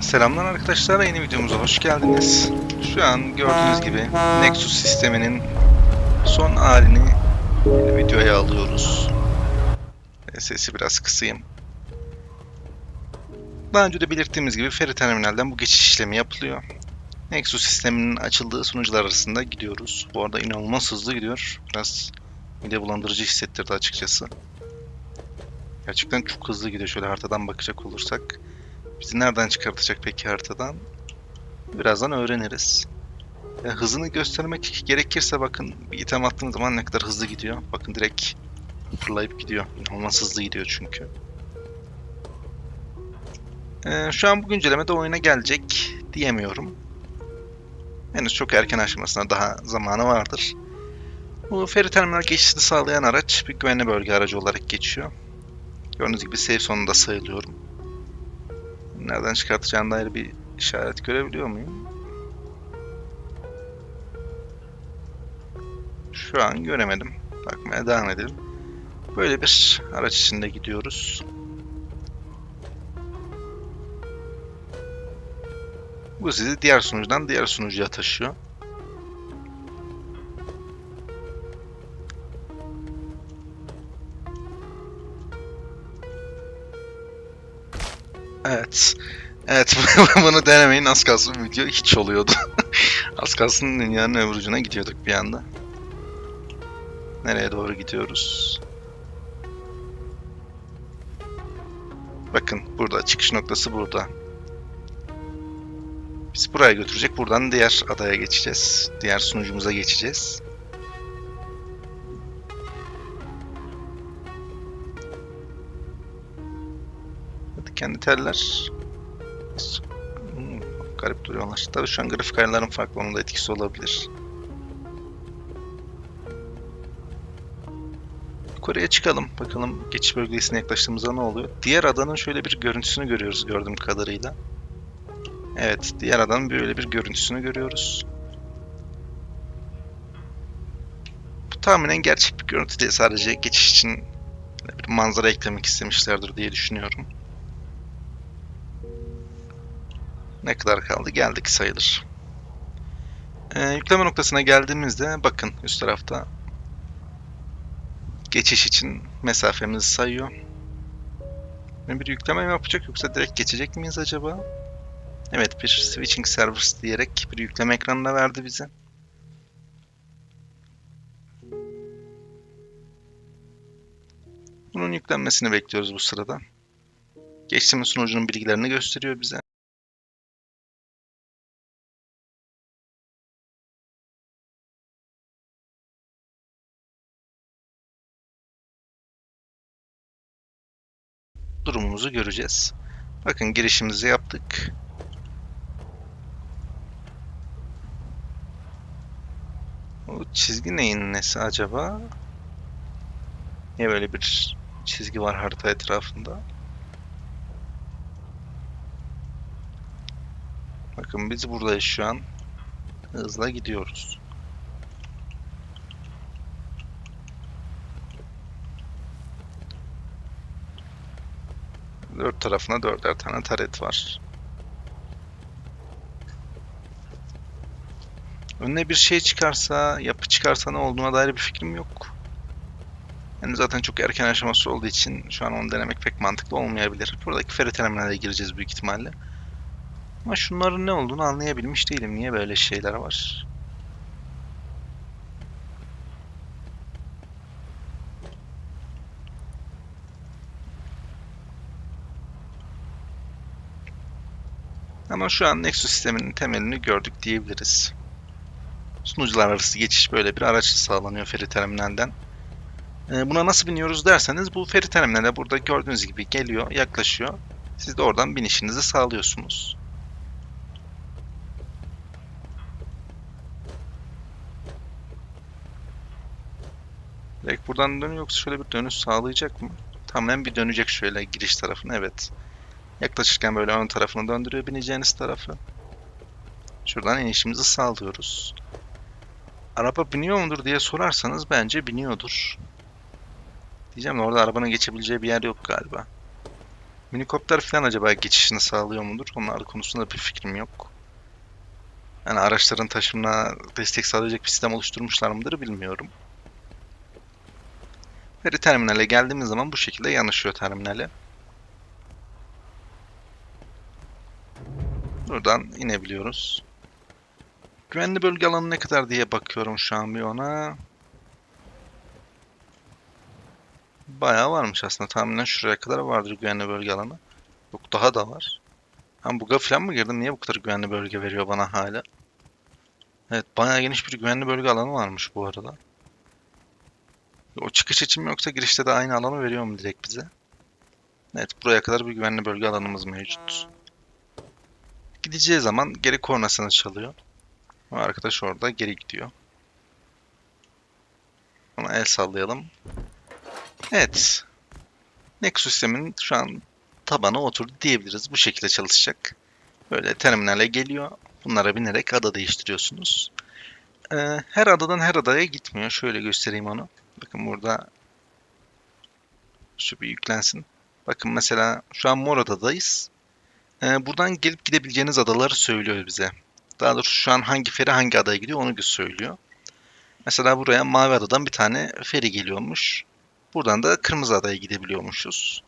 Selamlar arkadaşlar, yeni videomuza hoş geldiniz. Şu an gördüğünüz gibi Nexus sisteminin son halini videoya alıyoruz. E, Sesi biraz kısayım. Daha önce de belirttiğimiz gibi Feri Terminal'den bu geçiş işlemi yapılıyor. Nexus sisteminin açıldığı sunucular arasında gidiyoruz. Bu arada inanılmaz hızlı gidiyor. Biraz mide bulandırıcı hissettirdi açıkçası. Gerçekten çok hızlı gidiyor şöyle haritadan bakacak olursak. Bizi nereden çıkartacak peki haritadan? Birazdan öğreniriz. Ya hızını göstermek gerekirse bakın bir item attığınız zaman ne kadar hızlı gidiyor. Bakın direkt fırlayıp gidiyor. İnanılmaz hızlı gidiyor çünkü. Ee, şu an bu güncellemede oyuna gelecek diyemiyorum. Henüz çok erken aşamasına daha zamanı vardır. Bu feri terminal geçişini sağlayan araç bir güvenli bölge aracı olarak geçiyor. Gördüğünüz gibi safe sonunda sayılıyorum. Nereden çıkartacağına dair bir işaret görebiliyor muyum? Şu an göremedim. Bakmaya devam edelim. Böyle bir araç içinde gidiyoruz. Bu sizi diğer sunucudan diğer sunucuya taşıyor. Evet. Evet bunu denemeyin az kalsın video hiç oluyordu. az kalsın dünyanın öbür ucuna gidiyorduk bir anda. Nereye doğru gidiyoruz? Bakın burada çıkış noktası burada. Biz buraya götürecek. Buradan diğer adaya geçeceğiz. Diğer sunucumuza geçeceğiz. Kendi teller. Hmm, garip duruyorlar. Tabii şu an grafik ayarların farklı onun da etkisi olabilir. Yukarıya çıkalım. Bakalım geçiş bölgesine yaklaştığımızda ne oluyor. Diğer adanın şöyle bir görüntüsünü görüyoruz gördüğüm kadarıyla. Evet, diğer adanın böyle bir görüntüsünü görüyoruz. Bu tahminen gerçek bir görüntü değil. Sadece geçiş için bir manzara eklemek istemişlerdir diye düşünüyorum. Ne kadar kaldı? Geldik sayılır. Ee, yükleme noktasına geldiğimizde bakın üst tarafta geçiş için mesafemizi sayıyor. Bir yükleme mi yapacak yoksa direkt geçecek miyiz acaba? Evet bir switching servers diyerek bir yükleme ekranına verdi bize. Bunun yüklenmesini bekliyoruz bu sırada. Geçtiğimiz sunucunun bilgilerini gösteriyor bize. Durumumuzu göreceğiz. Bakın girişimizi yaptık. O çizgi neyin nesi acaba? Niye böyle bir çizgi var harita etrafında? Bakın biz buradayız şu an. Hızla gidiyoruz. Dört tarafına dörder tane taret var. Önüne bir şey çıkarsa, yapı çıkarsa ne olduğuna dair bir fikrim yok. Yani zaten çok erken aşaması olduğu için şu an onu denemek pek mantıklı olmayabilir. Buradaki feri terminaline gireceğiz büyük ihtimalle. Ama şunların ne olduğunu anlayabilmiş değilim. Niye böyle şeyler var? Ama şu an Nexus sisteminin temelini gördük diyebiliriz. Sunucular arası geçiş böyle bir araçla sağlanıyor feri terminalden. Ee, Buna nasıl biniyoruz derseniz bu feri terminale burada gördüğünüz gibi geliyor, yaklaşıyor. Siz de oradan binişinizi sağlıyorsunuz. Direkt buradan dönüyor yoksa şöyle bir dönüş sağlayacak mı? Tamamen bir dönecek şöyle giriş tarafına evet. Yaklaşırken böyle ön tarafını döndürüyor bineceğiniz tarafı. Şuradan inişimizi sağlıyoruz. Araba biniyor mudur diye sorarsanız bence biniyordur. Diyeceğim de orada arabanın geçebileceği bir yer yok galiba. Minikopter falan acaba geçişini sağlıyor mudur? Onlar konusunda bir fikrim yok. Yani araçların taşımına destek sağlayacak bir sistem oluşturmuşlar mıdır bilmiyorum. Veri terminale geldiğimiz zaman bu şekilde yanaşıyor terminale. Buradan inebiliyoruz. Güvenli bölge alanı ne kadar diye bakıyorum şu an bir ona. Bayağı varmış aslında. Tahminen şuraya kadar vardır güvenli bölge alanı. Yok daha da var. Ben buga falan mı girdim? Niye bu kadar güvenli bölge veriyor bana hala? Evet bayağı geniş bir güvenli bölge alanı varmış bu arada. O çıkış için mi yoksa girişte de aynı alanı veriyor mu direkt bize? Evet buraya kadar bir güvenli bölge alanımız mevcut. Gideceği zaman geri kornasını çalıyor. O arkadaş orada geri gidiyor. Ona el sallayalım. Evet. Nexus sisteminin şu an tabana oturdu diyebiliriz. Bu şekilde çalışacak. Böyle terminale geliyor. Bunlara binerek ada değiştiriyorsunuz. Ee, her adadan her adaya gitmiyor. Şöyle göstereyim onu. Bakın burada şu bir yüklensin. Bakın mesela şu an mor adadayız. Ee, buradan gelip gidebileceğiniz adaları söylüyor bize. Daha doğrusu şu an hangi feri hangi adaya gidiyor onu söylüyor. Mesela buraya mavi adadan bir tane feri geliyormuş. Buradan da kırmızı adaya gidebiliyormuşuz.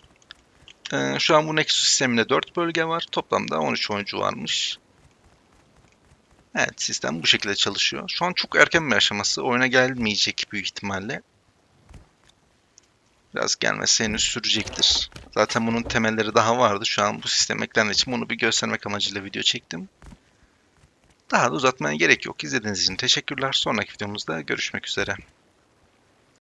Ee, şu an bu Nexus sisteminde 4 bölge var. Toplamda 13 oyuncu varmış. Evet sistem bu şekilde çalışıyor. Şu an çok erken bir aşaması. Oyuna gelmeyecek büyük ihtimalle. Biraz gelmesi henüz sürecektir. Zaten bunun temelleri daha vardı. Şu an bu sistem eklendiği için bunu bir göstermek amacıyla video çektim. Daha da uzatmaya gerek yok. İzlediğiniz için teşekkürler. Sonraki videomuzda görüşmek üzere.